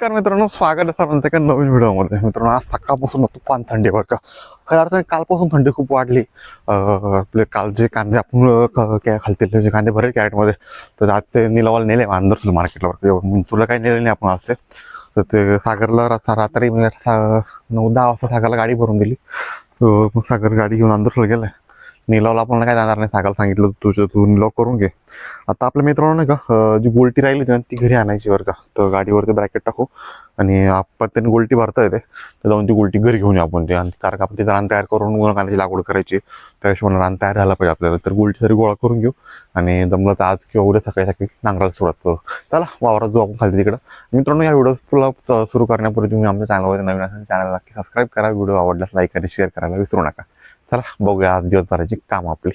नमस्कार मित्रांनो स्वागत आहे सर्वांचं एका नवीन व्हिडिओमध्ये. मित्रांनो आज सकाळपासून तुफान थंडी आहे बरं का. खऱ्या अर्थाने कालपासून थंडी खूप वाढली. आपले काल जे कांदे आपण खालतील जे कांदे भरेल कॅरेटमध्ये तर आज ते निलावाला नेले अंदर मार्केटला तुला काही नेले नाही आपण आज ते. तर ते सागरला रात्री म्हणजे सा- नऊ दहा वाजता सागरला गाडी भरून दिली. मग सागर गाडी घेऊन अंदर गेलाय. निलावला आपण काय जाणार नाही सांगायला सांगितलं तुझं तू निलाव करून घे. आता आपल्या मित्रांनो नाही का जी गोल्टी राहिली होती ना ती घरी आणायची बरं का. तर गाडीवरती ब्रॅकेट टाकू आणि आपण त्याने गोल्टी भरता येते. तर जाऊन ती गोल्टी घरी घेऊन येऊ आपण ते. आणि कारण का आपण तिथं रान तयार करून कांद्याची लागवड करायची. त्या हिशोबाने रान तयार झाला पाहिजे आपल्याला. तर गोल्टी सारी गोळा करून घेऊ. आणि जमलं तर आज किंवा उद्या सकाळी सकाळी नांगराला सुरुवात करू. चला वावरात जाऊ आपण खाली तिकडं. मित्रांनो या व्हिडिओ तुला सुरू करण्यापूर्वी तुम्ही आमच्या चॅनलवर नवीन असेल चॅनल नक्की सबस्क्राईब करा. व्हिडिओ आवडल्यास लाईक आणि शेअर करायला विसरू नका. चला बघूया आज दिवसभराची काम आपली.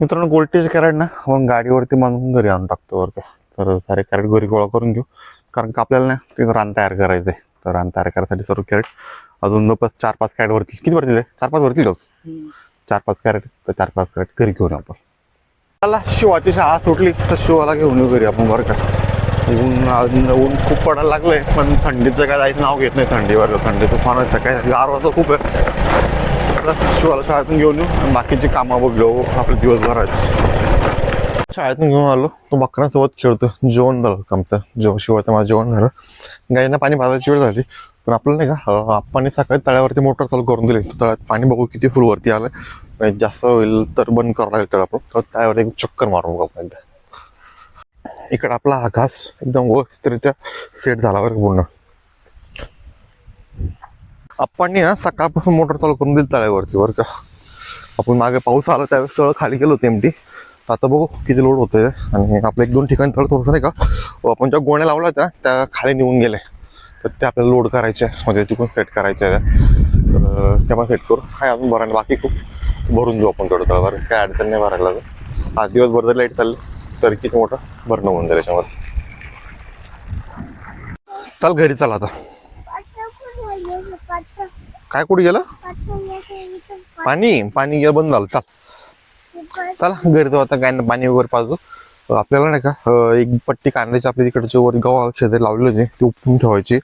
मित्रांनो गोल्टेज कॅरेट ना आपण गाडीवरती बांधून घरी आणून टाकतो बरं का तर सारे कॅरेट घरी गोळा करून घेऊ. कारण का आपल्याला ना तिथं रान तयार करायचं आहे तर रान तयार करायसाठी सर्व कॅरेट अजून जवळपास चार पाच कॅरेट वरती. किती वरतील चार पाच वरतील जाऊ. चार पाच कॅरेट तर चार पाच कॅरेट घरी घेऊन आपण. चला शिवाची शाळा सुटली तर शिवाला घेऊन येऊ घरी आपण बरं का. ऊन अजून ऊन खूप पडायला लागलंय पण थंडीचं काय जायचं नाव घेत नाही थंडीवर. थंडीचं फार काय गार वाजता खूप आहे. आता शिवाला शाळेतून घेऊन येऊ. बाकीचे बाकीची कामं बघलो आपले दिवसभराची शाळेतून घेऊन आलो. तो बकरांसोबत खेळतो जेवण झालं आमचं. जेवण शिवाय माझं जेवण झालं. गाईंना पाणी भाजायची वेळ झाली. पण आपलं नाही का अं, आपण सकाळी तळ्यावरती मोटर चालू करून दिली. तर तळ्यात पाणी बघू किती फुलवरती आलं जास्त होईल तर बंद करावं लागेल तळ आपण त्यावरती एक चक्कर मारून बघू आपण एकदा. इकडं आपला आकाश एकदम व्यवस्थितरित्या सेट झाला बरं पूर्ण. आपण ना सकाळपासून मोटर चालू करून दिली तळ्यावरती बरं का. आपण मागे पाऊस आला त्यावेळेस तळ खाली गेलो होते एमटी आता बघू किती लोड होतोय. आणि आपलं एक दोन ठिकाणी तळ थोडंसं नाही का आपण ज्या गोण्या लावल्या होत्या त्या खाली निघून गेले. तर ते आपल्याला लोड करायचे आहे, म्हणजे तिकडून सेट करायचे आहे. तर तेव्हा सेट करू. काय अजून भरायला बाकी खूप. भरून जाऊ आपण थोडं तळवर. काय अडचण नाही भरायला लागत आज दिवसभर जर लाइट चालली तर किती मोठं? भरणं होऊन जाईल याच्यामध्ये. चल घरी चला आता. काय कुठे गेलं? पाणी पाणी गेलं बंद झालं. चाल. चला घरी जाऊ आता काय पाणी वगैरे पाजू. आपल्याला नाही का एक पट्टी कांद्याची आपल्या तिकडचे वर गव्हा शेजारी लावले होते ते उपटून ठेवायची.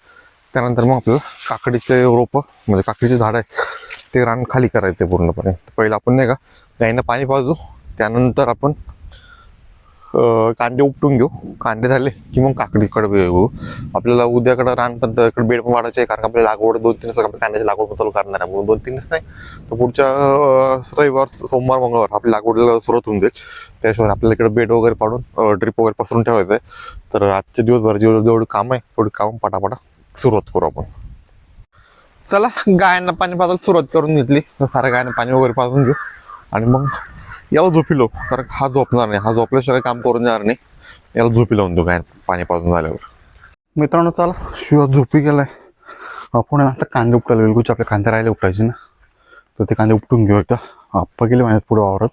त्यानंतर मग आपल्याला काकडीचे रोपं म्हणजे काकडीचे झाड आहे ते रान खाली करायचे पूर्णपणे. पहिलं आपण नाही का गाईनं पाणी पाजू त्यानंतर आपण कांदे उपटून घेऊ. कांदे झाले की मग काकडीकडे येऊ आपल्याला उद्याकडे रानपंत इकडे बेड पण वाढायचे आहे कारण का आपल्याला लागवड दोन तीन आपल्या कांद्याची लागवड चालू करणार आहे. म्हणून दोन तीनच नाही तर पुढच्या रविवार सोमवार मंगळवार आपली लागवडीला सुरुवात होऊन जाईल. त्याशिवाय आपल्याला इकडे बेड वगैरे पाडून ड्रिप वगैरे पसरून ठेवायचं आहे. तर आजच्या दिवसभर जेवढं जेवढं काम आहे तेवढं काम पटापटा सुरुवात करू आपण. चला गायांना पाणी पाजायला सुरुवात करून घेतली. तर साऱ्या गायांना पाणी वगैरे पाजून घेऊ. आणि मग याला झोपिलो कारण हा झोपणार नाही. हा झोपल्याशिवाय काम करून जाणार नाही. याला झोपी लावून देऊ गाय पाणी पाजून झाल्यावर. मित्रांनो चला. शिवा झोपी गेलाय. आपण आता कांदे उपटायला वेलगूचे आपले कांदे राहिले उपटायचे ना. तर ते कांदे उपटून घेऊ एकदा. आप्पा गेले माझ्या पुढे वावरत.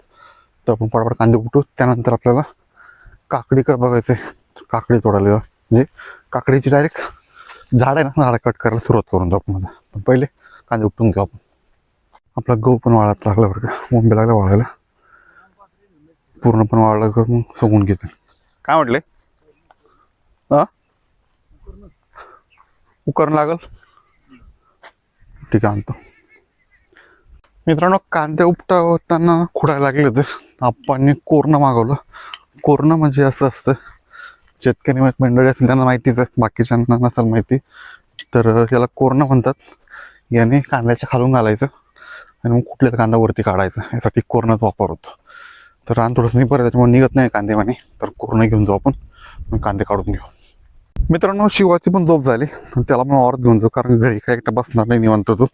तर आपण पटापट कांदे उपटू. त्यानंतर आपल्याला काकडीकडे बघायचं आहे. काकडी तोडायला म्हणजे काकडीची डायरेक्ट झाड आहे ना झाडं कट करायला सुरुवात करून जाऊ आपण पण पहिले कांदे उपटून घेऊ आपण. आपला गहू पण वाळत लागला बरं का. मुंबई लागला वाळायला. पूर्ण पण वाळलं का मग सगून घेते काय म्हटले? हा उकरण लागल? ठीक आहे आणतो. मित्रांनो कांदे उपटवताना खुडायला लागले होते. आपण कोरणं मागवलं. कोरणं म्हणजे असं असतं. शेतकरी मंडळी असेल त्यांना माहितीच आहे. बाकीच्यांना नसेल माहिती. तर याला कोरणं म्हणतात. याने कांद्याच्या खालून घालायचं आणि मग कुठल्या कांदा वरती काढायचा. यासाठी कोरणाचा वापर होतो. तर रान थोडंसं नाही बरं त्याच्यामुळे निघत नाही कांदे म्हणे तर कोरोना घेऊन जाऊ आपण. मग कांदे काढून घेऊ. मित्रांनो शिवाची पण झोप झाली. तर त्याला पण वावरत घेऊन जाऊ कारण घरी काय एकटा बसणार नाही निवांत तो.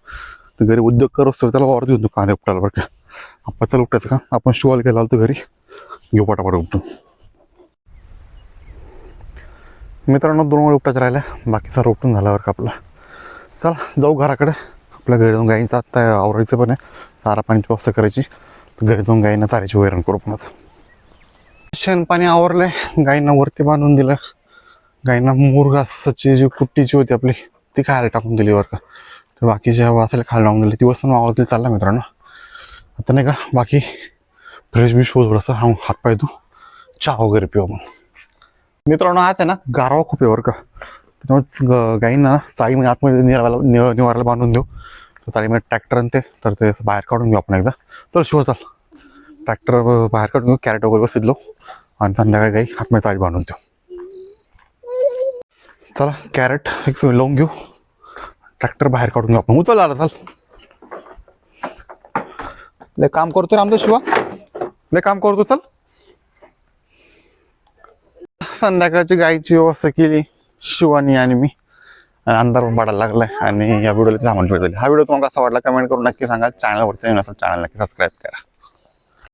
तर घरी उद्योग करत तर त्याला वावरत घेऊन जाऊ कांदे उपटायला बरं का. आपण चला उपटायचं का? आपण शिवाला गेला होतो घरी. घेऊ पटापट उपटून. मित्रांनो दोन वेळ उपटायचं राहिल्या. बाकीचा उपटून झाल्यावर का आपला. चला जाऊ घराकडे. आपल्या घरी जाऊन गाईंचा आत्ता आवरायचं पण आहे. चारा पाण्याची व्यवस्था करायची. घरी जाऊन गाईंना चाऱ्याची वैरण करू पण शेण पाणी आवरलंय. गायींना वरती बांधून दिलं. गाईंना मुरघासाची जी कुट्टीची होती आपली ती खायला टाकून दिली बरं का. तर बाकीच्या वाचायला खायला टाकून दिली दिवस पण वावरतील चालला मित्रांनो. आता नाही का बाकी फ्रेश बिश होत थोडंसं हा हातपाय धू. चहा वगैरे पिऊ आपण. मित्रांनो आज आहे ना गारवा खूप आहे बरं का. त्यामुळे ग- गाईंना चाळीमध्ये म्हणजे आतमध्ये निवाराला नि- निवाराला बांधून देऊ. तर मी ट्रॅक्टर आणते तर ते बाहेर काढून घेऊ आपण एकदा. तर शिव चाल. ट्रॅक्टर बाहेर काढून घेऊ कॅरेट वगैरे बसतील आणि संध्याकाळी गाई हातमध्ये चाळी बांधून देऊ चला कॅरेट एक लावून घेऊ. ट्रॅक्टर बाहेर काढून घेऊ आपण. उचल आला चाल. लय काम करतो ना आमचा शिवा. लय काम करतो चल. संध्याकाळची गायची व्यवस्था केली शिवानी आणि मी. अंधार पण पडायला लागलाय आणि या व्हिडिओला सामान भेटले हा व्हिडिओ तुम्हाला कसा वाटला कमेंट करून नक्की सांगा. चॅनलवरती नसेल चॅनल नक्की सबस्क्राईब करा.